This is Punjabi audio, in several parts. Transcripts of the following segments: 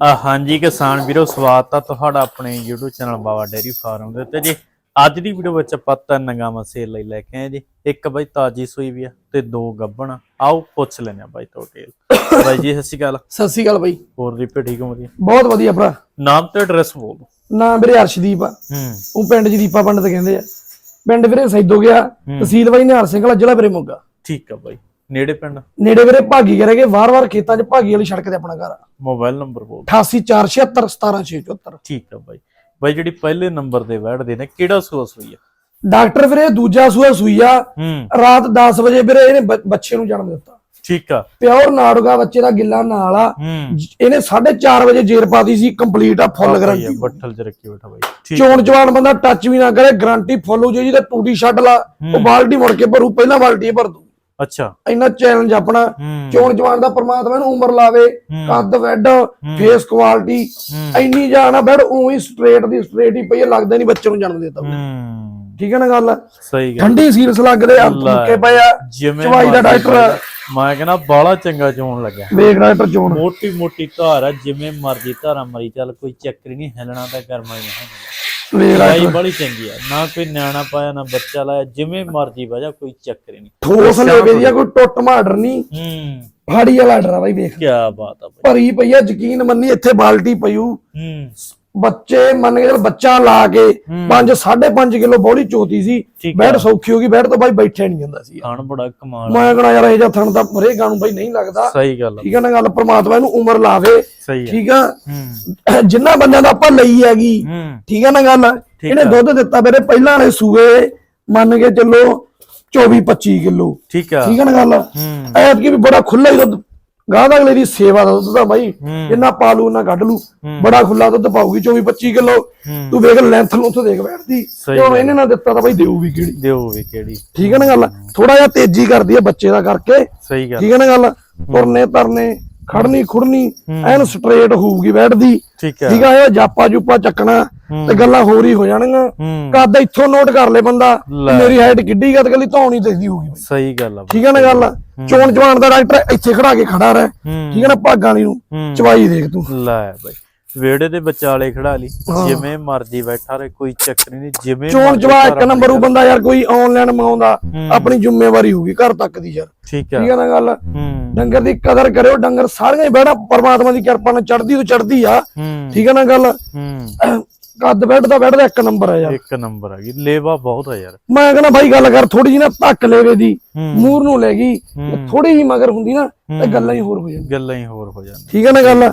ਆ ਹਾਂਜੀ ਕਿਸਾਨ ਵੀਰੋ ਸਵਾਗਤ ਆ ਤੁਹਾਡਾ ਆਪਣੇ YouTube channel Baba dairy farm ਦੇ ਉੱਤੇ ਜੀ। ਅੱਜ ਦੀ ਵੀਡੀਓ ਵਿੱਚ ਆਪਾਂ ਤਿੰਨ ਗਾਵਾਂ ਸੇਲ ਲਈ ਲੈ ਕੇ ਆਏ ਜੀ। ਇੱਕ ਬਾਈ ਤਾਜੀ ਸੂਈ ਵੀ ਆ ਤੇ ਦੋ ਗੱਬਣ ਆਓ ਪੁੱਛ ਲੈਣੇ ਆ ਬਾਈ ਤੋਂ ਡਿਟੇਲ ਬਾਈ ਜੀ ਸਤਿ ਸ਼੍ਰੀ ਅਕਾਲ। ਸਤਿ ਸ਼੍ਰੀ ਅਕਾਲ ਬਾਈ। ਹੋਰ ਰਿਪੇ ਠੀਕ ਹੋ ਵਧੀਆ ਬਹੁਤ ਵਧੀਆ ਭਰਾ। ਨਾਮ ਤੇ ਐਡਰੈਸ ਬੋਲ ਦਿਓ। ਨਾਮ ਵੀਰੇ ਅਰਸ਼ਦੀਪ ਆ। ਹੂੰ। ਉਹ ਪਿੰਡ ਚ ਦੀਪਾ ਪੰਡਤ ਕਹਿੰਦੇ ਆ। ਪਿੰਡ ਵੀਰੇ ਸੈਦੋ ਗਿਆ। ਤਹਿਸੀਲ ਬਾਈ ਨਿਹਾਲ ਸਿੰਘ ਵਾਲਾ ਜ਼ਿਲ੍ਹਾ ਵੀਰੇ ਮੋਗਾ ਠੀਕ ਆ ਬਾਈ। ਨੇੜੇ ਪਿੰਡ? ਨੇੜੇ ਵੀਰੇ ਭਾਗੀ ਕਰੇਗੇ ਵਾਰ-ਵਾਰ ਖੇਤਾਂ 'ਚ ਭਾਗੀ ਵਾਲੀ ਸੜਕ ਤੇ ਆਪਣਾ ਘਰ। ਆ ਮੋਬਾਈਲ ਨੰਬਰ ਬੋਲ 88476 17674 ਠੀਕ ਆ ਬਾਈ। ਬਾਈ ਜਿਹੜੀ ਪਹਿਲੇ ਨੰਬਰ ਤੇ ਬੈਠਦੇ ਨੇ ਕਿਹੜਾ ਸੂਸ ਹੋਈ ਆ? ਡਾਕਟਰ ਵੀਰੇ ਦੂਜਾ ਸੂਆ ਸੂਈ ਆ। ਰਾਤ 10 ਵਜੇ ਵੀਰੇ ਇਹਨੇ ਬੱਚੇ ਨੂੰ ਜਨਮ ਦਿੱਤਾ। ਠੀਕ ਆ। ਪਿਓਰ ਨਾੜੂਗਾ ਬੱਚੇ ਦਾ ਗਿੱਲਾ ਨਾਲ ਆ। ਇਹਨੇ 4:30 ਵਜੇ ਜੇਰ ਪਾਤੀ ਸੀ ਕੰਪਲੀਟ ਆ ਫੁੱਲ ਗਰੰਟੀ ਬੱਠਲ ਚ ਰੱਖੀ ਬੈਠਾ ਬਾਈ। ਚੋਣ ਜਵਾਨ ਬੰਦਾ ਟੱਚ ਵੀ ਨਾ ਕਰੇ ਗਰੰਟੀ ਫੁੱਲ ਹੋ ਜੇ ਜੀ ਤੇ ਟੂਟੀ ਛੱਡ ਲਾ ਉਹ ਬਾਲਟੀ ਮੁੜ ਕੇ ਭਰੂ ਪਹਿਲਾਂ ਬਾਲਟੀ ਭਰ ਦੂ ਅੱਛਾ। ਇੰਨਾ ਚੈਲੰਜ ਆਪਣਾ ਚੋਣ ਜਵਾਨ ਦਾ ਪ੍ਰਮਾਤਮਾ ਨੂੰ ਉਮਰ ਲਾਵੇ ਕੱਦ ਵੈਡ ਫੇਸ ਕੁਆਲਿਟੀ ਇੰਨੀ ਆ ਬੈਡ ਉਹੀ ਸਟ੍ਰੇਟ ਦੀ ਸਟ੍ਰੇਟ ਹੀ ਪਈ ਲੱਗਦਾ ਨਹੀਂ ਬੱਚੇ ਨੂੰ ਜਨਮ ਦਿੱਤਾ। ਠੀਕ ਹੈ ਨਾ ਗੱਲ? ਸਹੀ ਗੱਲ। ਠੰਡੀ ਸੀਰਸ ਲੱਗਦੇ ਆ ਤੁੱਕੇ ਪਏ ਆ। ਚਵਾਈ ਦਾ ਡਾਕਟਰ ਮੈਂ ਕਹਿੰਦਾ ਬਾਲਾ ਚੰਗਾ ਚੋਣ ਲੱਗਿਆ। ਵੇਖ ਡਾਕਟਰ ਚੋਣ। ਮੋਟੀ ਮੋਟੀ ਧਾਰ ਆ ਜਿਵੇਂ ਮਰਜ਼ੀ ਧਾਰਾਂ ਮਰੀ ਚੱਲ ਕੋਈ ਚੱਕਰ ਨਹੀਂ ਹਿਲਣਾ ਤਾਂ ਕਰਮਾ ਹੀ ਨਹੀਂ ਲਾਈ ਬੜੀ ਚੰਗੀ ਆ। ਨਾ ਕੋਈ ਨਿਆਣਾ ਪਾਇਆ ਨਾ ਬੱਚਾ ਲਾਇਆ ਜਿਵੇਂ ਮਰਜ਼ੀ ਵਜਾ ਕੋਈ ਚੱਕਰ ਨਹੀਂ। ਠੋਸ ਲੈਵੇ ਦੀ ਆ ਕੋਈ ਟੁੱਟ ਮਾਡਰ ਨਹੀਂ ਹੂੰ। ਫਾੜੀ ਵਾਲਾ ਆ ਬਾਈ ਵੇਖ। ਕੀ ਬਾਤ ਆ ਬਈ। ਭਰੀ ਪਈ ਆ ਯਕੀਨ ਮੰਨੀ ਇੱਥੇ ਬਾਲਟੀ ਪਈੂ ਹੂੰ। ਬੱਚੇ ਮੰਨ ਕੇ ਚੱਲ ਬੱਚਾ ਲਾ ਕੇ 5 5.5 ਕਿਲੋ ਬੋਲੀ ਚੋਤੀ ਸੀ ਬੈਡ ਸੌਖੀ ਹੋ ਗਈ ਬੈਡ ਤੋਂ ਬਾਈ ਬੈਠਿਆ ਨਹੀਂ ਜਾਂਦਾ ਸੀ। ਖਾਣ ਬੜਾ ਕਮਾਲ ਮੈਂ ਕਹਣਾ ਯਾਰ ਇਹ ਜਾਂ ਥਣ ਦਾ ਮਰੇ ਗਾਣੂ ਬਾਈ ਨਹੀਂ ਲੱਗਦਾ। ਸਹੀ ਗੱਲ ਠੀਕ ਹੈ ਨਾ ਗੱਲ ਪ੍ਰਮਾਤਮਾ ਇਹਨੂੰ ਉਮਰ ਲਾਵੇ। ਠੀਕ ਆ? ਜਿੰਨਾ ਬੰਦਿਆਂ ਦਾ ਆਪਾਂ ਲਈ ਹੈਗੀ ਠੀਕ ਹੈ ਨਾ ਗੱਲ? ਇਹਨੇ ਦੁੱਧ ਦਿੱਤਾ ਮੇਰੇ ਪਹਿਲਾਂ ਵਾਲੇ ਸੂਏ ਮੰਨ ਕੇ ਚੱਲੋ 24 25 ਕਿਲੋ। ਠੀਕ ਆ। ਠੀਕ ਹੈ ਨਾ ਗੱਲ? ਹੂੰ। ਐਤ ਕੀ ਵੀ ਬੜਾ ਖੁੱਲਾ ਹੀ ਦੁੱਧ। ਗਾਂ ਦਾ ਅਗਲੇ ਦੀ ਸੇਵਾ ਦਾ ਦੁੱਧ ਦਾ ਬਾਈ ਜਿੰਨਾ ਪਾ ਲੂ ਨਾ ਕੱਢ ਲੂ ਬੜਾ ਖੁੱਲਾ ਦੁੱਧ ਪਾਉਗੀ 24 25 ਕਿਲੋ। ਤੂੰ ਵੇਖ ਲੈਂਥ ਨੂੰ ਉੱਥੇ ਦੇਖ ਬੈਠਦੀ। ਸਹੀ ਹੁਣ ਇਹਨੇ ਨਾ ਦਿੱਤਾ ਤਾਂ ਬਾਈ ਦੇਊ ਵੀ ਕਿਹੜੀ। ਦਿਓ ਵੀ ਕਿਹੜੀ। ਠੀਕ ਹੈ ਨਾ ਗੱਲ? ਥੋੜਾ ਜਿਹਾ ਤੇਜ਼ੀ ਕਰਦੀ ਹੈ ਬੱਚੇ ਦਾ ਕਰਕੇ। ਸਹੀ ਗੱਲ। ਠੀਕ ਹੈ ਨਾ ਗੱਲ? ਤੁਰਨੇ ਤਰਨੇ ਖੜਨੀ ਖੁੜਨੀ ਐਨ ਸਟ੍ਰੇਟ ਹੋਊਗੀ ਬੈਠਦੀ। ਠੀਕ ਆ ਇਹ ਜਾਪਾ ਜੁਪਾ ਚੱਕਣਾ ਤੇ ਗੱਲਾਂ ਹੋਰ ਹੀ ਹੋ ਜਾਣਗੀਆਂ। ਕੱਦ ਇੱਥੋਂ ਨੋਟ ਕਰ ਲੈ ਬੰਦਾ। ਮੇਰੀ ਹਾਈਟ ਕਿੱਡੀ ਗੱਦ ਗਲੀ ਧੌਣੀ ਦਿਖਦੀ ਹੋਊਗੀ ਸਹੀ ਗੱਲ ਆ। ਠੀਕ ਹੈ ਨਾ ਗੱਲ? ਚੋਣ ਜਵਾਨ ਦਾ ਡਾਕਟਰ ਇੱਥੇ ਖੜਾ ਕੇ ਖੜਾ ਰਹਿ। ਠੀਕ ਹੈ ਨਾ ਭਾਗਾਂ ਵਾਲੀ ਨੂੰ। ਚਵਾਈ ਦੇਖ ਤੂੰ। ਲੈ ਬਈ। ਵੇੜੇ ਦੇ ਵਿਚਾਲੇ ਖੜਾ ਲਈ ਜਿਵੇਂ ਮਰਜ਼ੀ ਬੈਠਾ ਰਹੇ ਕੋਈ ਚੱਕਰ ਨਹੀਂ ਜਿਵੇਂ ਚੋਣ ਜਵਾ ਇੱਕ ਨੰਬਰ ਉਹ ਬੰਦਾ ਯਾਰ ਕੋਈ ਆਨਲਾਈਨ ਮੰਗਾਉਂਦਾ ਹੂੰ। ਆਪਣੀ ਜ਼ਿੰਮੇਵਾਰੀ ਹੋਊਗੀ ਘਰ ਤੱਕ ਦੀ ਯਾਰ। ਠੀਕ ਆ। ਠੀਕ ਹੈ ਨਾ ਗੱਲ? ਹੂੰ। ਡੰਗਰ ਦੀ ਕਦਰ ਕਰਿਓ ਡੰਗਰ ਸਾਰੀਆਂ ਹੀ ਬਹਿਣਾ ਪਰਮਾਤਮਾ ਦੀ ਕਿਰਪਾ ਨਾਲ ਚੜਦੀ ਤੋਂ ਚੜਦੀ ਆ। ਹੂੰ। ਠੀਕ ਹੈ ਨਾ ਗੱਲ? ਹੂੰ। ਕੱਦ ਬੈੱਡ ਦਾ ਬੈੱਡ ਦਾ ਇੱਕ ਨੰਬਰ ਆ ਯਾਰ। ਇੱਕ ਨੰਬਰ ਆ ਗਈ ਲੇਵਾ ਬਹੁਤ ਆ ਯਾਰ। ਮੈਂ ਕਹਿੰਦਾ ਬਾਈ ਗੱਲ ਕਰ ਥੋੜੀ ਜੀ ਨਾ ਧੱਕ ਲੈਵੇ ਦੀ ਹੂੰ। ਮੂਰ ਨੂੰ ਲੈ ਗਈ ਹੂੰ। ਥੋੜੀ ਜੀ ਮਗਰ ਹੁੰਦੀ ਨਾ ਤੇ ਗੱਲਾਂ ਹੀ ਹੋਰ ਹੋ ਜਾਂਦੀਆਂ। ਗੱਲਾਂ ਹੀ ਹੋਰ ਹੋ ਜਾਂਦੀਆਂ। ਠੀਕ ਹੈ ਨਾ ਗੱਲ?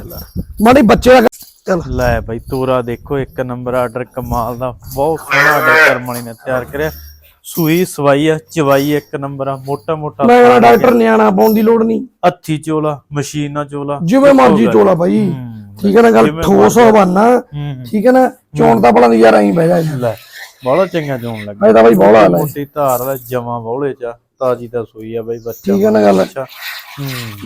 ਮਾੜੀ ਬੱਚੇ ਦਾ ਚੱਲ ਲੈ ਬਈ ਤੋਰਾ ਦੇਖੋ ਇੱਕ ਨੰਬਰ ਆਰਡਰ ਕਮਾਲ ਦਾ ਬਹੁਤ ਸੋਹਣਾ ਆਰਡਰ ਕਰਮਣੀ ਨੇ ਤਿਆਰ ਕਰਿਆ। ਸੂਈ ਸਵਾਈ ਆ ਚਵਾਈ ਇੱਕ ਨੰਬਰ ਆ ਮੋਟਾ ਮੋਟਾ ਮੈਂ ਡਾਕਟਰ ਨਿਆਣਾ ਪਾਉਣ ਦੀ ਲੋੜ ਨਹੀਂ। ਹੱਥੀ ਚੋਲਾ ਮਸ਼ੀਨ ਨਾਲ ਚੋਲਾ ਜਿਵੇਂ ਮਰਜ਼ੀ ਚੋਲਾ ਹੂੰ ਠੀਕ ਹੈ ਨਾ ਗੱਲ ਠੋਸ ਹਵਾਨਾ ਹੂੰ ਠੀਕ ਹੈ ਨਾ ਚੋਣ ਦੀ ਯਾਰ ਐਂ ਬਹਿ ਜਾ। ਲੈ ਬੜਾ ਚੰਗਾ ਜੋਣ ਲੱਗਾ ਇਹ ਤਾਂ ਬਾਈ ਬੋਲਾ ਲੈ ਮੋਟੀ ਧਾਰ ਦਾ ਜਮਾ ਬੌਲੇ ਚ ਤਾਜੀ ਤਾਂ ਸੂਈ ਆ ਬਈ ਬੱਚਾ ਠੀਕ ਹੈ ਨਾ ਗੱਲ। ਅੱਛਾ। ਹੂੰ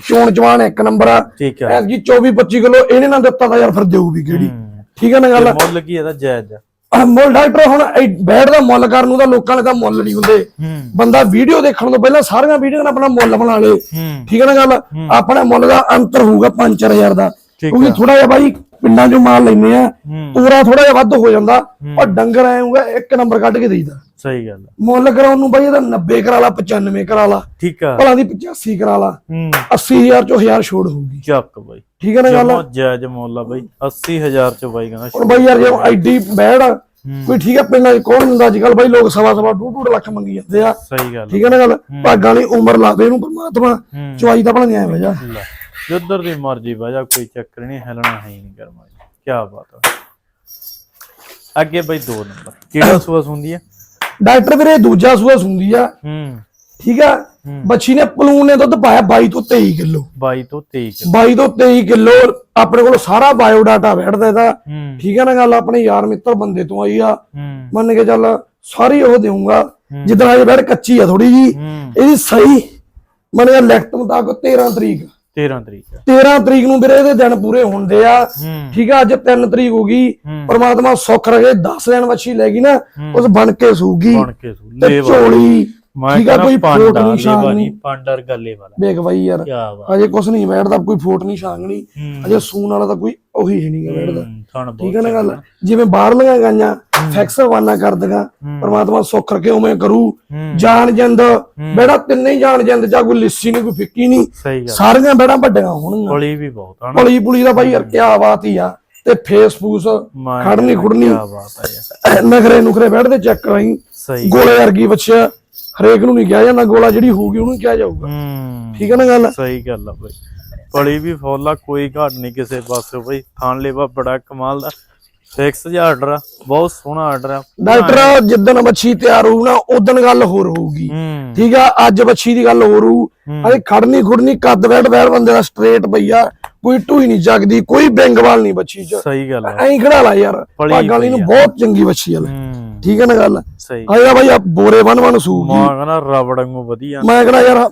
ਚੋਣ ਜਵਾਨ ਇੱਕ ਨੰਬਰ ਆ। ਠੀਕ ਆ। ਐਤਕੀ 24 25 ਕਿਲੋ ਇਹਨੇ ਨਾ ਦਿੱਤਾ ਤਾਂ ਯਾਰ ਫਿਰ ਦੇਊ ਵੀ ਕਿਹੜੀ ਠੀਕ ਹੈ ਨਾ ਗੱਲ? ਮੁੱਲ ਕੀ ਇਹਦਾ ਜਾਇਜ਼ ਆ। ਮੁੱਲ ਡਾਕਟਰ ਹੁਣ ਬੈਡ ਦਾ ਮੁੱਲ ਕਰਨ ਨੂੰ ਤਾਂ ਲੋਕਾਂ ਨੇ ਤਾਂ ਮੁੱਲ ਨਹੀਂ ਹੁੰਦੇ। ਬੰਦਾ ਵੀਡੀਓ ਦੇਖਣ ਤੋਂ ਪਹਿਲਾਂ ਸਾਰੀਆਂ ਵੀਡੀਓ ਨਾਲ ਆਪਣਾ ਮੁੱਲ ਬਣਾ ਲੇ। ਠੀਕ ਹੈ ਨਾ ਗੱਲ? ਆਪਣੇ ਮੁੱਲ ਦਾ ਅੰਤਰ ਹੋਊਗਾ 5-4000 ਦਾ। ਕਿਉਂਕਿ ਥੋੜਾ ਜਿਹਾ ਬਾਈ ਪਿੰਡਾਂ ਚੋਂ ਮਾਲ ਲੈਨੇ ਆ। ਪੂਰਾ ਥੋੜਾ ਜਿਹਾ ਵੱਧ ਹੋ ਜਾਂਦਾ। ਪਰ ਡੰਗਰ ਆਏ ਹੋਊਗਾ ਇੱਕ ਨੰਬਰ ਕੱਢ ਕੇ ਦੇਈਦਾ। ਸਹੀ ਗੱਲ ਆ। ਮੁੱਲ ਕਰਾਉਣ ਨੂੰ ਬਾਈ ਇਹਦਾ 90 ਕਰਾ ਲਾ 95 ਕਰਾ ਲਾ ਠੀਕ ਆ। ਭਲਾ ਦੀ 85 ਕਰਾ ਲਾ ਹੂੰ। 80000 ਚੋਂ 1000 ਛੋੜ ਹੋਊਗੀ। ਚੱਕ ਬਈ। ਠੀਕ ਹੈ ਨਾ ਗੱਲ? ਜਮਾ ਜਾਇਜ਼ ਮੁੱਲ ਆ ਬਈ। 80000 ਚ ਬਾਈ ਕਹਿੰਦਾ ਹੁਣ ਬਾਈ ਯਾਰ ਜੇ ਐਡੀ ਬੈੜ ਕੋਈ ਠੀਕ ਹੈ ਪਿੰਡਾਂ 'ਚ ਕੌਣ ਦਿੰਦਾ ਅੱਜ ਕੱਲ ਬਾਈ ਲੋਕ ਸਵਾ ਸਵਾ ਡੂਢ ਡੂਢ ਲੱਖ ਮੰਗੀ ਜਾਂਦੇ ਆ। ਸਹੀ ਗੱਲ ਠੀਕ ਹੈ ਨਾ ਗੱਲ? ਭਾਗਾਂ ਦੀ ਉਮਰ ਲਾਵੇ ਇਹਨੂੰ ਪਰਮਾਤਮਾ ਹੂੰ। ਚਵਾਈ ਦਾ ਭਲਾ ਨਹੀਂ ਆਇਆ ਵਜਾ ਜਿੱਧਰ ਦੀ ਮਰਜ਼ੀ ਵਜਾ ਕੋਈ ਚੱਕਰ ਨਹੀਂ ਹਿਲਣਾ ਹੈ ਹੀ ਨਹੀਂ ਕਰਮਾ ਕੀ ਬਾਤ ਆ। ਅੱਗੇ ਬਈ ਦੋ ਨੰਬਰ। ਕਿਹੜਾ ਸੂਸ ਹੁੰਦੀ ਹੈ ਡਾਕਟਰ ਵੀਰੇ ਦੂਜਾ ਸੂਆ ਸੁੰਦੀ ਆ। ਹੂੰ। ਠੀਕ ਆ? ਬੱਚੀ ਨੇ ਪਲੂਨ ਨੇ ਦੁੱਧ ਪਾਇਆ 22 ਤੋਂ 23 ਕਿਲੋ। 22 ਤੋਂ 23 ਚ 22 ਤੋਂ 23 ਕਿਲੋ ਆਪਣੇ ਕੋਲ ਸਾਰਾ ਬਾਇਓ ਡਾਟਾ ਬੈਠਦਾ ਇਹਦਾ। ਠੀਕ ਹੈ ਨਾ ਗੱਲ? ਆਪਣੇ ਯਾਰ ਮਿੱਤਰ ਬੰਦੇ ਤੋਂ ਆਈ ਆ। ਮੰਨ ਕੇ ਚੱਲ ਸਾਰੀ ਉਹ ਦੇਊਂਗਾ। ਜਿੱਦਾਂ ਇਹ ਬੈਠ ਕੱਚੀ ਆ ਥੋੜੀ ਜੀ ਇਹਦੀ ਸਹੀ ਮੰਨ ਕੇ ਲੈਕਟ ਮੁਤਾਬਕ 13 ਤਰੀਕ। 13 ਤਰੀਕ ਆ। 13 ਤਰੀਕ ਨੂੰ ਵੀਰੇ ਇਹਦੇ ਦਿਨ ਪੂਰੇ ਹੁੰਦੇ ਆ। ਠੀਕ ਆ ਅੱਜ 3 ਤਰੀਕ ਹੋ ਗਈ। ਪਰਮਾਤਮਾ ਸੁੱਖ ਰਗੇ 10 ਦਿਨ ਵੱਛੀ ਲੈ ਗਈ ਨਾ ਉਸ ਬਣ ਕੇ ਸੂਗੀ। ਬਣ ਕੇ ਸੂ ਲੇਵਾ। ਝੋਲੀ। ਮੈਂ ਠੀਕ ਆ ਕਹਿੰਦਾ ਕੋਈ ਫੋਟ ਪਾਂਡਾ ਨਹੀਂ ਛਾਂਗ ਲੇਵਾ ਨਹੀਂ ਨਹੀਂ ਪਾਂਡਰ ਗੱਲੇ ਵਾਲਾ ਵੇਖ ਬਾਈ ਯਾਰ ਅਜੇ ਕੁਛ ਨਹੀਂ ਬੈਠਦਾ ਕੋਈ ਫੋਟ ਨਹੀਂ ਛਾਂਗ ਨਹੀਂ ਹੂੰ। ਅਜੇ ਸੂਨ ਵਾਲਾ ਤਾਂ ਕੋਈ ਉਹੀ ਨਹੀਂ ਗਾ ਬੈਠਦਾ। ਥਣ ਬਹੁਤ ਠੀਕ ਹੈ ਨਾ ਗੱਲ? ਜਿਵੇਂ ਬਾਹਰਲੀਆਂ ਗਾਈਆਂ ਫੈਕਸ ਵਾਨਾ ਕਰਦੀਆਂ ਪਰਮਾਤਮਾ ਸੁੱਖ ਰਖੇ ਉਵੇਂ ਕਰੂ। ਜਾਨ ਜਿੰਦ ਬੇੜਾ ਤਿੰਨੇ ਹੀ ਜਾਨ ਜਿੰਦ ਜਾਂ ਕੋਈ ਲਿੱਸੀ ਨਹੀਂ ਕੋਈ ਫਿੱਕੀ ਨਹੀਂ। ਸਾਰੀਆਂ ਬੇੜਾ ਵੱਡੀਆਂ ਹੋਣਗੀਆਂ। ਕੋਲੀ ਵੀ ਬਹੁਤ ਹਨ ਪੁਲੀ ਪੁਲੀ ਦਾ ਬਾਈ ਯਾਰ ਕੀ ਬਾਤ ਹੀ ਆ। ਤੇ ਫੇਸ ਫੂਸ ਖੜਨੀ ਖੁੜਨੀ ਕੀ ਬਾਤ ਹੈ ਯਾਰ। ਨਖਰੇ ਨੁਖਰੇ ਬੈਠਦੇ ਚੈੱਕ ਕਰਾਈ ਗੋਲੇ। ਵਰਗੀ ਬੱਚਾ ਹਰੇਕ ਨੂੰ ਨਹੀਂ ਕਿਹਾ ਜਾਂਦਾ ਗੋਲਾ ਜਿਹੜੀ ਹੋਊਗੀ ਉਹਨੂੰ ਕਿਹਾ ਜਾਊਗਾ। ਠੀਕ ਹੈ ਨਾ ਗੱਲ? ਸਹੀ ਗੱਲ ਆ ਬਈ ਕੋਲੀ ਵੀ ਫੋਲਾ ਕੋਈ ਘਾਟ ਨਹੀਂ ਕਿਸੇ ਪਾਸੇ ਬਈ। ਥਾਣ ਲੇਵਾ ਬੜਾ ਕਮਾਲ ਦਾ। ਫਿਕਸ ਜਿਹਾ ਆਰਡਰ ਆ ਬਹੁਤ ਸੋਹਣਾ ਆਰਡਰ ਆ। ਡਾਕਟਰ ਜਿੱਦਣ ਬੱਚੀ ਤਿਆਰ ਹੋਊ ਨਾ ਉਦੋਂ ਗੱਲ ਹੋਰ ਹੋਊਗੀ। ਹੂੰ। ਠੀਕ ਆ ਅੱਜ ਬੱਚੀ ਦੀ ਗੱਲ ਹੋਰ ਹੋਊ। ਅਰੇ ਖੜਨੀ ਖੁੜਨੀ ਕੱਦ ਬੈਠ ਬੈਠ ਬੰਦੇ ਦਾ ਸਟ੍ਰੇਟ ਪਈਆ ਕੋਈ ਢੂਈ ਨਹੀਂ ਜਗਦੀ ਕੋਈ ਬੈਂਗਵਾਲ ਨਹੀਂ ਬੱਚੀ ਚ। ਸਹੀ ਗੱਲ ਆ। ਐਂ ਖੜਾ ਲਾ ਯਾਰ। ਪਲੀ ਭਾਗਾਂ ਵਾਲੀ ਨੂੰ ਪਈ ਆ। ਬਹੁਤ ਚੰਗੀ ਬੱਚੀ ਆ ਲੈ। ਹੂੰ। ਠੀਕ ਹੈ ਨਾ ਗੱਲ? ਸਹੀ। ਆਇਆ ਭਾਈ ਆ ਬੋਰੇ ਬਨ ਬਨ ਸੂਗੀ। ਮਾਂ ਕਹਿੰਦਾ ਰਬੜ ਵਾਂਗੂ ਵਧੀਆ। ਮੈਂ ਕਹਿੰਦਾ ਯਾਰ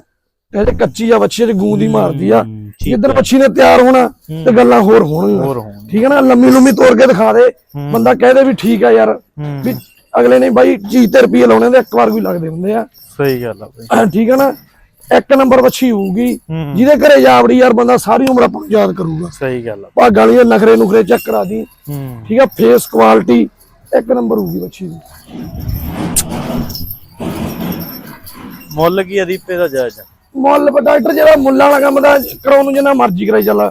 ਇਹ ਕੱਚੀ ਆ ਬੱਚੀ ਤੇ ਗੂੰਦੀ ਮਾਰਦੀ ਆ। ਹੂੰ, ਜਿੱਦਣ ਬੱਚੀ ਨੇ ਤਿਆਰ ਹੋਣਾ ਤੇ ਗੱਲਾਂ ਹੋਰ ਹੋਣਗੀਆਂ। ਠੀਕ ਹੈ ਨਾ ਲੰਮੀ ਲੰਮੀ ਤੋੜ ਕੇ ਦਿਖਾ ਦੇ। ਬੰਦਾ ਕਹਦੇ ਵੀ ਠੀਕ ਆ ਯਾਰ। ਹੂੰ। ਵੀ ਅਗਲੇ ਨੇ ਬਾਈ ਜੀ ਤੇ ਰੁਪਏ ਲਾਉਣੇ ਤੇ ਇੱਕ ਵਾਰ ਵੀ ਲੱਗਦੇ ਹੁੰਦੇ ਆ। ਸਹੀ ਗੱਲ ਆ ਬਈ। ਠੀਕ ਹੈ ਨਾ ਇੱਕ ਨੰਬਰ ਬੱਚੀ ਹੋਊਗੀ ਹੂੰ ਜਿਹਦੇ ਘਰੇ ਜਾਵੜੀ ਯਾਰ ਬੰਦਾ ਸਾਰੀ ਉਮਰ ਆਪਾਂ ਨੂੰ ਯਾਦ ਕਰੂਗਾ। ਸਹੀ ਗੱਲ ਆ। ਭਾਗਾਂ ਵਾਲੀਆਂ ਨਖਰੇ ਨੁਖਰੇ ਚੈੱਕ ਕਰਾ ਦੀ। ਹੂੰ। ਠੀਕ ਆ ਫੇਸ ਕੁਆਲਿਟੀ ਇੱਕ ਨੰਬਰ ਹੋਊਗੀ ਬੱਚੀ ਦੀ। ਮੁੱਲ ਕੀ ਆ ਦੀਪੇ ਦਾ ਜਾਇਜ਼? ਆ? ਮੁੱਲ ਡਾਕਟਰ ਜਿਹੜਾ ਮੁੱਲਾਂ ਵਾਲਾ ਕੰਮ ਦਾ ਕਰਾਉਣ ਨੂੰ ਜਿੰਨਾ ਮਰਜ਼ੀ ਕਰਾਈ ਚੱਲ।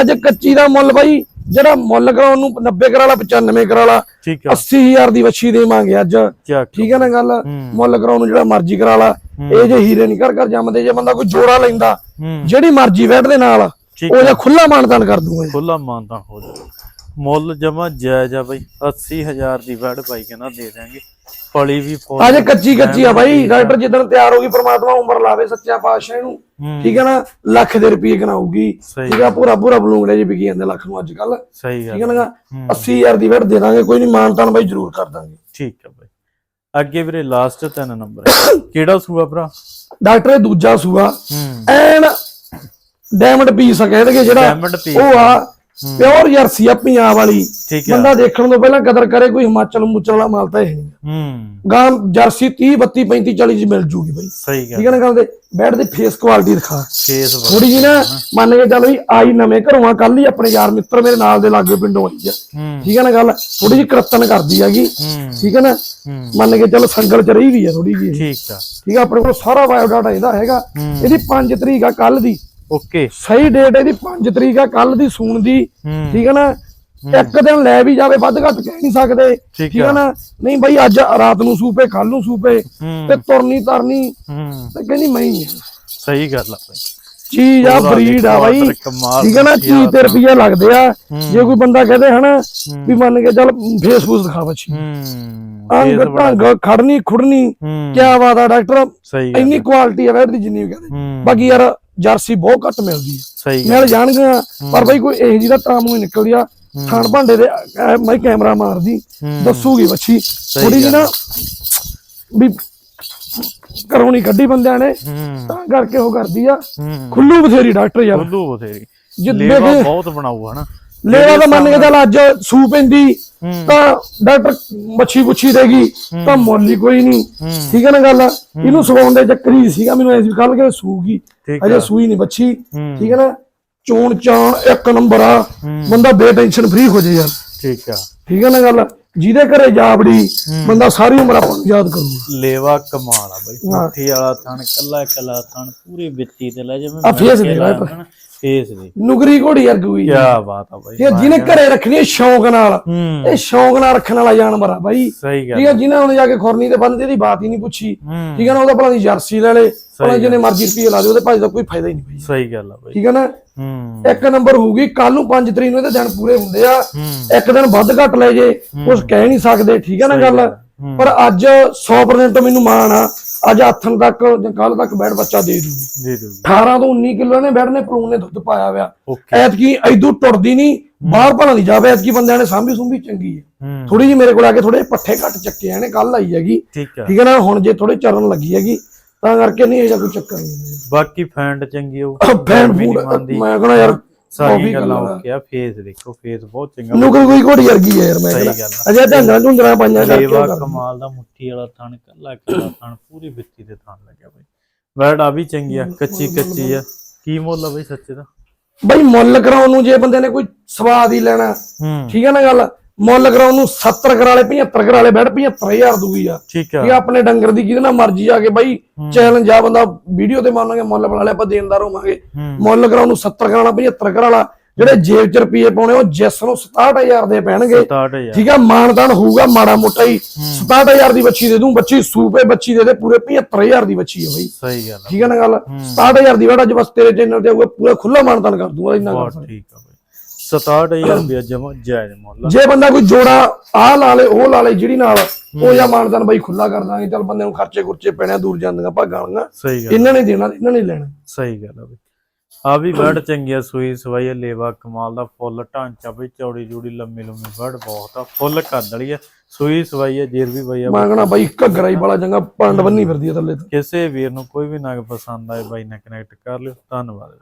ਅੱਜ ਕੱਚੀ ਦਾ ਮੁੱਲ ਬਾਈ ਜਿਹੜਾ ਮੁੱਲ ਕਰਾਉਣ ਨੂੰ 90 ਕਰਾ ਲਾ 95 ਕਰਾ ਲਾ ਠੀਕ ਆ। 80000 ਦੀ ਵੱਛੀ ਦੇਵਾਂਗੇ ਅੱਜ। ਠੀਕ ਹੈ ਨਾ ਗੱਲ? ਮੁੱਲ ਕਰਾਉਣ ਨੂੰ ਜਿਹੜਾ ਮਰਜ਼ੀ ਕਰਾ ਲਾ ਇਹ ਜੇ ਹੀਰੇ ਨਹੀਂ ਕਰ ਕਰ ਜੰਮਦੇ ਜੇ ਬੰਦਾ ਕੋਈ ਜੋੜਾ ਲੈਂਦਾ ਜਿਹੜੀ ਮਰਜ਼ੀ ਵੈਟ ਦੇ ਨਾਲ ਉਹ ਜਾਂ ਖੁੱਲਾ ਮਾਨਤਾਨ ਕਰ ਦੂੰਗਾ ਖੁੱਲਾ ਮਾਨਤਾ ਹੋ ਜਾ ਮੁੱਲ ਜਮਾ ਜਾਇਜ਼ ਆ ਬਈ 80000 ਦੀ ਵੈੜ ਪਾਈ ਕਹਿੰਦਾ ਦੇ ਦਾਂਗੇ ਪਲੀ ਵੀ ਫੁੱਲ ਅਜੇ ਕੱਚੀ ਕੱਚੀ ਆ ਬਾਈ ਡਾਕਟਰ ਜਿੱਦਣ ਤਿਆਰ ਹੋਗੀ ਪ੍ਰਮਾਤਮਾ ਉਮਰ ਲਾਵੇ ਸੱਚਾ ਪਾਤਸ਼ਾਹ ਇਹਨੂੰ। ਹੂੰ। ਠੀਕ ਹੈ ਨਾ? ਲੱਖ ਦੇ ਰੁਪਏ ਕਨਾਊਗੀ ਸਹੀ ਠੀਕ ਆ ਪੂਰਾ ਪੂਰਾ ਬਲੂੰਗੜੇ ਜੀ ਵਿਕੀ ਜਾਂਦੇ ਲੱਖ ਨੂੰ ਅੱਜ ਕੱਲ ਸਹੀ ਠੀਕ ਗੱਲ ਹੈ। ਨਾ 80000 ਦੀ ਵੈਟ ਦੇ ਦਾਂਗੇ ਕੋਈ ਨਹੀਂ ਮਾਨਤਾਨ ਬਾਈ ਜ਼ਰੂਰ ਕਰ ਦਾਂਗੇ। ਠੀਕ ਆ ਬਈ। ਅੱਗੇ ਵੀਰੇ ਲਾਸਟ ਤਿੰਨ ਨੰਬਰ ਹੈ ਕਿਹੜਾ ਸੂਆ ਭਰਾ? ਡਾਕਟਰ ਇਹ ਦੂਜਾ ਸੂਆ। ਹੂੰ। ਐਨ ਡਾਇਮੰਡ ਪੀਸ ਆ ਕਹਿਣਗੇ ਜਿਹੜਾ ਉਹ ਆ ਪਿਓਰ ਜਰਸੀ ਆ ਪੰਜਾਬ ਵਾਲੀ। ਬੰਦਾ ਦੇਖਣ ਤੋਂ ਪਹਿਲਾਂ ਕਦਰ ਕਰੇ ਕੋਈ ਹਿਮਾਚਲ ਮੂਚਲ ਵਾਲਾ ਮਾਲ ਤਾਂ ਇਹ ਨਹੀਂ ਹੂੰ। ਗਾਂ ਜਰਸੀ 30 32 35 40 ਚ ਮਿਲ ਜੂਗੀ ਬਾਈ। ਸਹੀ ਗੱਲ। ਠੀਕ ਹੈ ਨਾ ਗੱਲ ਦੇ? ਬੈਡ ਦੇ ਫੇਸ ਕੁਆਲਿਟੀ ਦਿਖਾ। ਫੇਸ ਥੋੜੀ ਜੀ ਨਾ ਮੰਨ ਕੇ ਚੱਲ ਵੀ ਆਈ ਨਵੇਂ ਘਰੋਂ ਆ ਕੱਲ ਹੀ ਆਪਣੇ ਯਾਰ ਮਿੱਤਰ ਮੇਰੇ ਨਾਲ ਦੇ ਲਾਗੇ ਪਿੰਡੋਂ ਆਈ ਆ। ਠੀਕ ਹੈ ਨਾ ਗੱਲ? ਥੋੜੀ ਜੀ ਕਰਤਨ ਕਰਦੀ ਹੈਗੀ। ਠੀਕ ਹੈ ਨਾ? ਮੰਨ ਕੇ ਚੱਲ ਸੰਗਲ ਚ ਰਹੀ ਵੀ ਆ ਥੋੜੀ ਜੀ ਠੀਕ ਆ। ਠੀਕ ਆ ਆਪਣੇ ਕੋਲ ਸਾਰਾ ਬਾਇਓਡਾਟਾ ਇਹਦਾ ਹੈਗਾ। ਇਹਦੀ 5 ਤਰੀਕ ਆ ਕੱਲ ਦੀ। ਓਕੇ। ਸਹੀ ਡੇਟ ਇਹਦੀ 5 ਤਰੀਕ ਆ ਕੱਲ ਦੀ ਸੂਣ ਦੀ ਠੀਕ ਹੈ ਨਾ? ਇੱਕ ਦਿਨ ਲੈ ਵੀ ਜਾਵੇ ਵੱਧ ਘੱਟ ਕਹਿ ਨਹੀਂ ਸਕਦੇ। ਠੀਕ ਹੈ ਨਾ? ਨਹੀਂ ਬਾਈ ਅੱਜ ਰਾਤ ਨੂੰ ਸੂਪੇ ਕੱਲ ਨੂੰ ਸੂਪੇ ਤੇ ਤੁਰਨੀ ਤਰਨੀ। ਤੇ ਕਹਿੰਦੀ ਮੈਂ ਹੀ ਸਹੀ ਗੱਲ ਆ ਬਈ। ਚੀਜ਼ ਆ ਬਰੀਡ ਆ ਬਾਈ। ਠੀਕ ਹੈ ਨਾ? ਚੀਜ਼ ਤੇ ਰੁਪਈਆ ਲੱਗਦੇ ਆ। ਜੇ ਕੋਈ ਬੰਦਾ ਕਹਦੇ ਹਨਾ ਵੀ ਮੰਨ ਕੇ ਚੱਲ ਫੇਸਬੁੱਕ ਦਿਖਾ ਬੱਚੀ ਅੰਗ ਢੰਗ ਖੜਨੀ ਖੁੜਨੀ। ਕਿਆ ਬਾਤ ਆ ਡਾਕਟਰ। ਇੰਨੀ ਕੁਆਲਿਟੀ ਆ ਵੈਟ ਦੀ ਜਿੰਨੀ ਵੀ ਕਹਦੇ। ਬਾਕੀ ਯਾਰ ਜਰਸੀ ਬਹੁਤ ਘੱਟ ਮਿਲਦੀ ਆ ਸਹੀ ਮਿਲ ਜਾਣਗੀਆਂ ਪਰ ਬਾਈ ਕੋਈ ਇਹੋ ਜਿਹੀ ਦਾ ਟਾਮੂ ਹੀ ਨਿਕਲਦੀ ਆ ਥਣ ਭਾਂਡੇ ਦੇ ਮੈਂ ਕੈਮਰਾ ਮਾਰਦੀ ਹੂੰ। ਦੱਸੂਗੀ ਬੱਚੀ। ਥੋੜੀ ਜਿਹੀ ਨਾ ਵੀ ਕਰੋਣੀ ਕੱਢੀ ਬੰਦਿਆਂ ਨੇ ਹੂੰ। ਤਾਂ ਕਰਕੇ ਉਹ ਕਰਦੀ ਆ। ਹੂੰ। ਖੁੱਲੂ ਬਥੇਰੀ ਡਾਕਟਰ ਯਾਰ। ਬੋਲੂ ਬਥੇਰੀ। ਜਿੱਦੇ ਬਹੁਤ ਬਣਾਊ ਹਨਾ ਲੇਵਾ ਤਾਂ ਮੰਨ ਕੇ ਚੱਲ ਅੱਜ ਸੂ ਪੈਂਦੀ ਤਾਂ ਡਾਕਟਰ ਮੱਛੀ ਪੁੱਛੀ ਦੇਗੀ ਤਾਂ ਮੁੱਲ ਕੋਈ ਨਹੀਂ। ਠੀਕ ਹੈ ਨਾ ਗੱਲ? ਇਹਨੂੰ ਸਵਾਉਣ ਦੇ ਚੱਕਰ ਹੀ ਸੀਗਾ ਮੈਨੂੰ ਐਸੀ ਕੱਲ ਕੇ ਸੂਗੀ। ਅਜੇ ਸੂਈ ਨਹੀਂ ਬੱਚੀ ਠੀਕ ਹੈ ਨਾ? ਚੋਣ ਚਾਣ ਇੱਕ ਨੰਬਰ ਆ। ਬੰਦਾ ਬੇਟੈਨਸ਼ਨ ਫ੍ਰੀ ਹੋ ਜੇ ਯਾਰ। ਠੀਕ ਆ। ਠੀਕ ਹੈ ਨਾ ਗੱਲ? ਜਿਹਦੇ ਘਰੇ ਜਾਵੜੀ ਬੰਦਾ ਸਾਰੀ ਉਮਰ ਆਪਾਂ ਨੂੰ ਯਾਦ ਕਰੂਗਾ। ਲੇਵਾ ਕਮਾਲ ਆ ਬਈ। ਮੁੱਠੀ ਵਾਲਾ ਥਣ ਕੱਲਾ ਕੱਲਾ ਥਣ ਪੂਰੀ ਵਿੱਤੀ ਤੇ ਲੈ ਜਿਵੇਂ। ਆ ਫੇਸ ਦੇ ਲੈ। ਫੇਸ ਦੇ ਨੁਗਰੀ ਘੋੜੀ ਕੋਈ ਕੀ ਬਾਤ ਆ ਬਈ। ਇਹ ਜਿਹਨੇ ਘਰੇ ਰੱਖਣੀ ਹੈ ਸ਼ੌਂਕ ਨਾਲ। ਇਹ ਸ਼ੌਂਕ ਨਾਲ ਰੱਖਣ ਵਾਲਾ ਜਾਨਵਰ ਆ ਬਾਈ। ਸਹੀ ਗੱਲ ਠੀਕ ਹੈ ਜਿਨ੍ਹਾਂ ਨੇ ਜਾ ਕੇ ਖੁਰਨੀ ਤੇ ਬੰਦੇ ਦੀ ਬਾਤ ਹੀ ਨਹੀਂ ਪੁੱਛੀ। ਠੀਕ ਹੈ ਨਾ ਉਹਦਾ ਭਲਾ ਦੀ ਜਰਸੀ ਲੈ ਲੇ। ਭਲਾ ਜਿਹਨੇ ਮਰਜ਼ੀ ਰੁਪਏ ਲਾ ਦੇ ਉਹਦੇ ਭਾਜ ਦਾ ਕੋਈ ਫਾਇਦਾ ਹੀ ਨਹੀਂ ਪਈ ਸਹੀ ਗੱਲ ਆ ਬਈ। ਠੀਕ ਹੈ ਨਾ? ਹੂੰ। ਇੱਕ ਨੰਬਰ ਹੋਊਗੀ ਕੱਲ ਨੂੰ 5 ਤਰੀਕ ਨੂੰ ਇਹਦੇ ਦਿਨ ਪੂਰੇ ਹੁੰਦੇ ਆ। ਇੱਕ ਦਿਨ ਵੱਧ ਘੱਟ ਲੈ ਜੇ ਕੁਝ ਕਹਿ ਨਹੀਂ ਸਕਦੇ ਠੀਕ ਹੈ ਨਾ ਗੱਲ। ਪਰ ਅੱਜ 100% ਮੈਨੂੰ ਮਾਣ ਆ ਅੱਜ ਆਥਣ ਤੱਕ ਜਾਂ ਕੱਲ ਤੱਕ ਬੈਡ ਬੱਚਾ ਦੇ ਦੂਗੀ ਦੇ ਦੂਗੀ 18 ਤੋਂ 19 ਕਿਲੋ ਨੇ ਬੈਡ ਨੇ ਪਲੂਨ ਨੇ ਦੁੱਧ ਪਾਇਆ ਹੋਇਆ। ਐਤਕੀ ਐਦੂ ਟੁੱਟਦੀ ਨਹੀਂ ਬਾਹਰ ਭਲਾ ਨਹੀਂ ਜਾਵੇ ਐਤਕੀ ਬੰਦਿਆਂ ਨੇ ਸਾਂਭੀ ਸੁੰਭੀ ਚੰਗੀ ਹੈ। ਥੋੜੀ ਜੀ ਮੇਰੇ ਕੋਲ ਆ ਕੇ ਥੋੜੇ ਪੱਠੇ ਘੱਟ ਚੱਕੇ ਆ ਨੇ ਕੱਲ ਆਈ ਹੈਗੀ। ਠੀਕ ਹੈ ਨਾ? ਹੁਣ ਜੇ ਥੋੜੇ ਚਰਨ ਲੱਗੀ ਹੈਗੀ ਤਾਂ ਕਰਕੇ ਨਹੀਂ ਇਹ ਜਿਹਾ ਕੋਈ ਚੱਕਰ ਨਹੀਂ ਬਾਕੀ ਫੈਂਡ ਚੰਗੀ ਹੋ ਵੀ ਫੂਡ ਨਹੀਂ ਮੰਨਦੀ। ਮੈਂ ਕਹਿੰਦਾ ਯਾਰ ਸਾਰੀ ਗੱਲਾਂ ਓਕੇ ਆ ਫੇਸ ਦੇਖੋ ਫੇਸ ਬਹੁਤ ਚੰਗਾ। ਨੁਕਰ ਕੋਈ ਘੋੜੀ ਵਰਗੀ ਹੈ ਯਾਰ ਮੈਂ ਕਹਿੰਦਾ। ਅਜੇ ਢੰਗਾਂ ਢੁੰਗਰਾਂ ਪਾਈਆਂ ਕਰਕੇ ਕਰਦੀ। ਕਮਾਲ ਦਾ ਮੁੱਠੀ ਵਾਲਾ ਥਣ ਕੱਲਾ ਕੱਲਾ ਥਣ ਪੂਰੀ ਵਿੱਤੀ ਦੇ ਥਣ ਲੱਗਿਆ ਬਈ। ਵੈੜ ਆ ਵੀ ਚੰਗੀ ਆ ਕੱਚੀ ਕੱਚੀ ਆ। ਕੀ ਮੁੱਲ ਆ ਬਈ ਸੱਚੇ ਦਾ? ਬਈ ਮੁੱਲ ਕਰਾਉਣ ਨੂੰ ਜੇ ਬੰਦੇ ਨੇ ਕੋਈ ਸਵਾਦ ਹੀ ਲੈਣਾ ਠੀਕ ਹੈ ਨਾ ਗੱਲ? ਮੁੱਲ ਕਰਾਉਣ ਨੂੰ 70 ਕਰਾਲੇ 75 ਕਰਾਲੇ ਬੈਠ 75000 ਦੂਗੀ ਆ ਠੀਕ ਆ। ਆ ਆਪਣੇ ਡੰਗਰ ਦੀ ਕਿਹਦੇ ਨਾਲ ਮਰਜ਼ੀ ਆ ਕੇ ਬਾਈ ਚੈਲੰਜ ਆ ਬੰਦਾ ਵੀਡੀਓ ਤੇ ਮੰਨਾਂਗੇ ਮੁੱਲ ਬਣਾ ਲਿਆ ਆਪਾਂ ਦੇਣਦਾਰ ਹੋਵਾਂਗੇ। ਮੁੱਲ ਕਰਾਉਣ ਨੂੰ 70 ਕਰਾਣਾ 75 ਕਰਾਲਾ ਜਿਹੜੇ ਜੇਬ ਚ ਰੁਪਏ ਪਾਉਣੇ ਉਹ ਜਿਸ ਨੂੰ 67000 ਦੇ ਪੈਣਗੇ। 67000 ਠੀਕ ਆ ਮਾਨਦਾਨ ਹੋਊਗਾ ਮਾੜਾ ਮੋਟਾ ਹੀ। 67000 ਦੀ ਬੱਚੀ ਦੇ ਦੂੰ ਬੱਚੀ ਸੂਪੇ ਬੱਚੀ ਦੇ ਦੇ ਪੂਰੇ 75000 ਦੀ ਬੱਚੀ ਹੈ ਬਈ। ਸਹੀ ਗੱਲ ਠੀਕ ਹੈ ਨਾ ਗੱਲ? 67000 ਦੀ ਬੜਾ ਅੱਜ ਬਸ ਤੇਰੇ ਚੈਨਲ ਤੇ ਆਊਗਾ ਪੂਰਾ ਖੁੱਲਾ ਮਾਨਦਾਨ ਕਰ ਦੂੰਗਾ ਇੰਨਾ ਠੀਕ ਆ 67000 ਰੁਪਏ ਜਮਾ ਜਾਇਜ਼ ਮੁੱਲ ਆ। ਜੇ ਬੰਦਾ ਕੋਈ ਜੋੜਾ ਆ ਲਾ ਲੇ ਉਹ ਲਾ ਲੇ ਜਿਹੜੀ ਨਾਲ ਉਹ ਜਾਂ ਮਾਨਦਾਨ ਬਾਈ ਖੁੱਲਾ ਕਰ ਦਾਂਗੇ ਚੱਲ ਬੰਦੇ ਨੂੰ ਖਰਚੇ ਖੁਰਚੇ ਪੈਣੇ ਦੂਰ ਜਾਂਦੀਆਂ ਭਾਗਾਂ ਵਾਲੀਆਂ। ਸਹੀ ਗੱਲ। ਇਹਨਾਂ ਨੇ ਦੇਣਾ ਇਹਨਾਂ ਨੇ ਲੈਣਾ। ਸਹੀ ਗੱਲ ਆ ਬਈ। ਆ ਵੀ ਬੜ ਚੰਗੀ ਆ ਸੂਈ ਸਵਾਈ ਲੇਵਾ ਕਮਾਲ ਦਾ ਫੁੱਲ ਢਾਂਚਾ ਬਈ ਚੌੜੀ ਜੂੜੀ ਲੰਮੀ ਲੰਮੀ ਬੜ ਬਹੁਤ ਆ ਫੁੱਲ ਕੱਦ ਵਾਲੀ ਆ ਸੂਈ ਸਵਾਈ ਆ ਜੇਰ ਵੀ ਬਈ ਆ। ਮੈਂ ਕਹਣਾ ਬਾਈ ਘੱਗਰਾ ਹੀ ਬੜਾ ਚੰਗਾ ਪੰਡ ਬੰਨੀ ਫਿਰਦੀ ਆ ਥੱਲੇ ਕਿਸੇ ਵੀਰ ਨੂੰ ਕੋਈ ਵੀ ਨਗ ਪਸੰਦ ਆਏ ਬਾਈ ਨਾਲ ਕਨੈਕਟ ਕਰ ਲਿਓ ਧੰਨਵਾਦ।